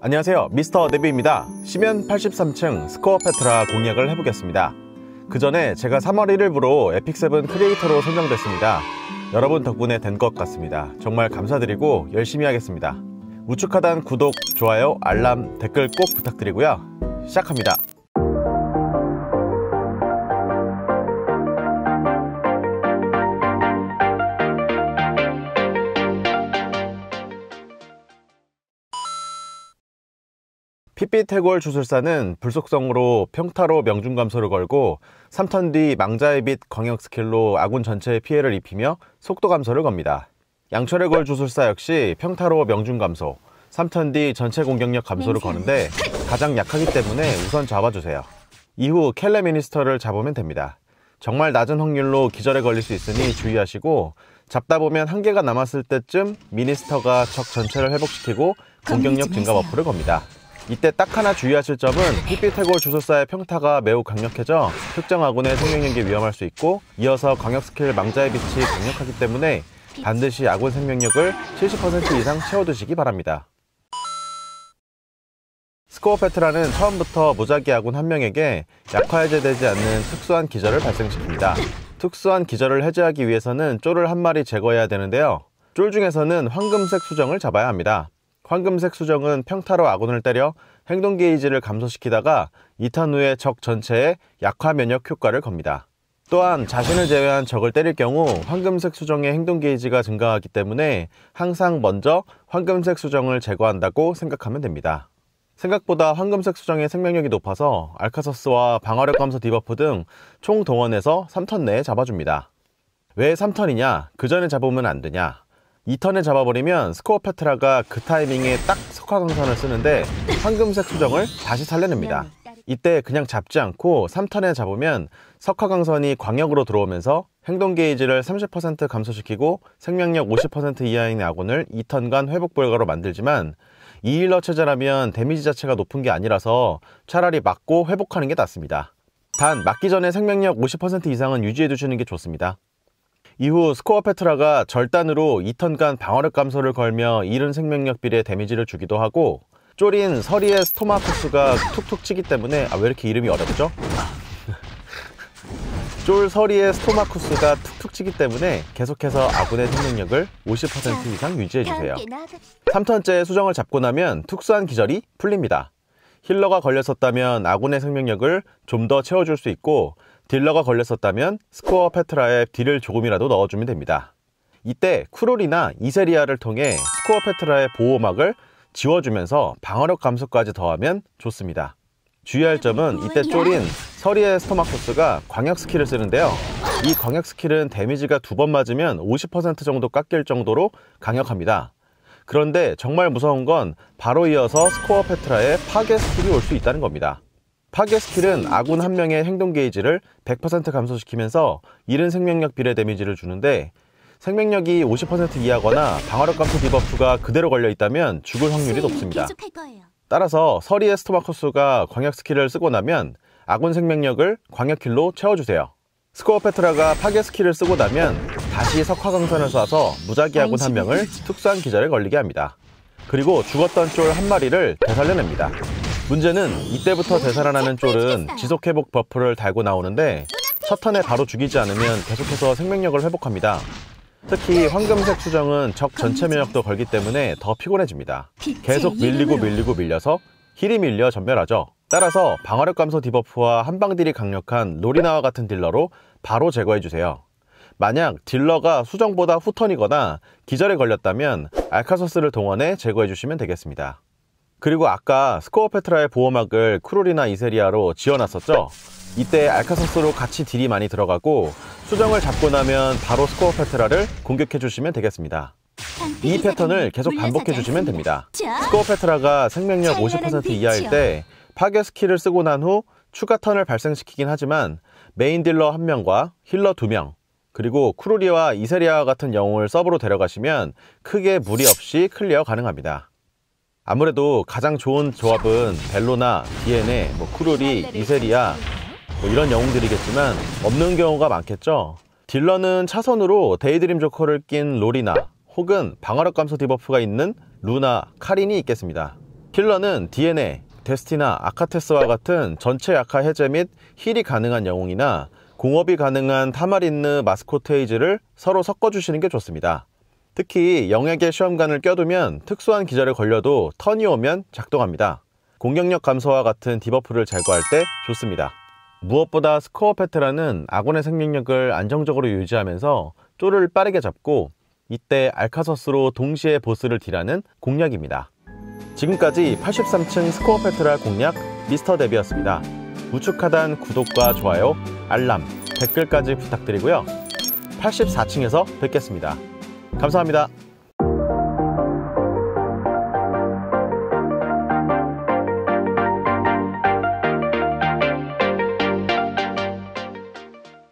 안녕하세요. 미스터 데뷔입니다. 시면 83층 스코어 페트라 공략을 해보겠습니다. 그 전에 제가 3월 1일부로 에픽7 크리에이터로 선정됐습니다. 여러분 덕분에 된 것 같습니다. 정말 감사드리고 열심히 하겠습니다. 우측 하단 구독, 좋아요, 알람, 댓글 꼭 부탁드리고요. 시작합니다 핏빛해골 주술사는 불속성으로 평타로 명중 감소를 걸고 3턴 뒤 망자의 빛 광역 스킬로 아군 전체에 피해를 입히며 속도 감소를 겁니다. 양철의 골 주술사 역시 평타로 명중 감소, 3턴 뒤 전체 공격력 감소를 거는데 가장 약하기 때문에 우선 잡아주세요. 이후 켈레 미니스터를 잡으면 됩니다. 정말 낮은 확률로 기절에 걸릴 수 있으니 주의하시고 잡다 보면 한계가 남았을 때쯤 미니스터가 적 전체를 회복시키고 공격력 증가 버프를 겁니다. 이때 딱 하나 주의하실 점은 핏빛해골 주술사의 평타가 매우 강력해져 특정 아군의 생명력이 위험할 수 있고 이어서 광역 스킬 망자의 빛이 강력하기 때문에 반드시 아군 생명력을 70% 이상 채워두시기 바랍니다. 스코어 페트라는 처음부터 무작위 아군 한 명에게 약화 해제되지 않는 특수한 기절을 발생시킵니다. 특수한 기절을 해제하기 위해서는 쫄을 한 마리 제거해야 되는데요. 쫄 중에서는 황금색 수정을 잡아야 합니다. 황금색 수정은 평타로 아군을 때려 행동 게이지를 감소시키다가 2턴 후에 적 전체에 약화 면역 효과를 겁니다. 또한 자신을 제외한 적을 때릴 경우 황금색 수정의 행동 게이지가 증가하기 때문에 항상 먼저 황금색 수정을 제거한다고 생각하면 됩니다. 생각보다 황금색 수정의 생명력이 높아서 알카서스와 방어력 감소 디버프 등 총 동원해서 3턴 내에 잡아줍니다. 왜 3턴이냐? 그 전에 잡으면 안 되냐? 2턴에 잡아버리면 스코어 페트라가 그 타이밍에 딱 석화강선을 쓰는데 황금색 수정을 다시 살려냅니다. 이때 그냥 잡지 않고 3턴에 잡으면 석화강선이 광역으로 들어오면서 행동 게이지를 30% 감소시키고 생명력 50% 이하인 아군을 2턴간 회복 불가로 만들지만 2힐러 체제라면 데미지 자체가 높은 게 아니라서 차라리 맞고 회복하는 게 낫습니다. 단 맞기 전에 생명력 50% 이상은 유지해 두시는 게 좋습니다. 이후 스코어 페트라가 절단으로 2턴간 방어력 감소를 걸며 잃은 생명력 비례 데미지를 주기도 하고 쫄인 서리의 스토마쿠스가 툭툭 치기 때문에 아 왜 이렇게 이름이 어렵죠? 쫄 서리의 스토마쿠스가 툭툭 치기 때문에 계속해서 아군의 생명력을 50% 이상 유지해주세요 3턴째 수정을 잡고 나면 특수한 기절이 풀립니다 힐러가 걸렸었다면 아군의 생명력을 좀 더 채워줄 수 있고 딜러가 걸렸었다면 스코어 페트라에 딜을 조금이라도 넣어주면 됩니다. 이때 쿠롤이나 이세리아를 통해 스코어 페트라의 보호막을 지워주면서 방어력 감소까지 더하면 좋습니다. 주의할 점은 이때 쫄인 서리의 스토마코스가 광역 스킬을 쓰는데요. 이 광역 스킬은 데미지가 두 번 맞으면 50% 정도 깎일 정도로 강력합니다. 그런데 정말 무서운 건 바로 이어서 스코어 페트라의 파괴 스킬이 올 수 있다는 겁니다. 파괴 스킬은 아군 한 명의 행동 게이지를 100% 감소시키면서 잃은 생명력 비례 데미지를 주는데 생명력이 50% 이하거나 방어력 감소 디버프가 그대로 걸려 있다면 죽을 확률이 높습니다. 따라서 서리의 스토마코스가 광역 스킬을 쓰고 나면 아군 생명력을 광역 킬로 채워주세요. 스코어 페트라가 파괴 스킬을 쓰고 나면 다시 석화 강선을 쏴서 무작위 아군 한 명을 특수한 기절에 걸리게 합니다. 그리고 죽었던 쫄 한 마리를 되살려냅니다. 문제는 이때부터 되살아나는 쫄은 지속회복 버프를 달고 나오는데 첫 턴에 바로 죽이지 않으면 계속해서 생명력을 회복합니다. 특히 황금색 수정은 적 전체 면역도 걸기 때문에 더 피곤해집니다. 계속 밀리고 밀리고 밀려서 힐이 밀려 전멸하죠. 따라서 방어력 감소 디버프와 한방딜이 강력한 로리나와 같은 딜러로 바로 제거해주세요. 만약 딜러가 수정보다 후턴이거나 기절에 걸렸다면 알카소스를 동원해 제거해주시면 되겠습니다. 그리고 아까 스코어 페트라의 보호막을 크롤이나 이세리아로 지어놨었죠? 이때 알카서스로 같이 딜이 많이 들어가고 수정을 잡고 나면 바로 스코어 페트라를 공격해 주시면 되겠습니다. 이 패턴을 계속 반복해 주시면 됩니다. 스코어 페트라가 생명력 50% 이하일 때 파괴 스킬을 쓰고 난 후 추가 턴을 발생시키긴 하지만 메인 딜러 1명과 힐러 2명 그리고 크루리와 이세리아 같은 영웅을 서브로 데려가시면 크게 무리 없이 클리어 가능합니다. 아무래도 가장 좋은 조합은 벨로나, 디에네, 뭐 쿠르리, 이세리아 뭐 이런 영웅들이겠지만 없는 경우가 많겠죠. 딜러는 차선으로 데이드림 조커를 낀 로리나 혹은 방어력 감소 디버프가 있는 루나, 카린이 있겠습니다. 힐러는 DNA, 데스티나, 아카테스와 같은 전체 약화 해제 및 힐이 가능한 영웅이나 공업이 가능한 타마린느 마스코테이즈를 서로 섞어주시는 게 좋습니다. 특히 영역의 시험관을 껴두면 특수한 기절에 걸려도 턴이 오면 작동합니다. 공격력 감소와 같은 디버프를 제거할 때 좋습니다. 무엇보다 스코어 페트라는 아군의 생명력을 안정적으로 유지하면서 쪼를 빠르게 잡고 이때 알카서스로 동시에 보스를 딜하는 공략입니다. 지금까지 83층 스코어 페트라 공략 미스터 데비였습니다. 우측 하단 구독과 좋아요, 알람, 댓글까지 부탁드리고요. 84층에서 뵙겠습니다. 감사합니다.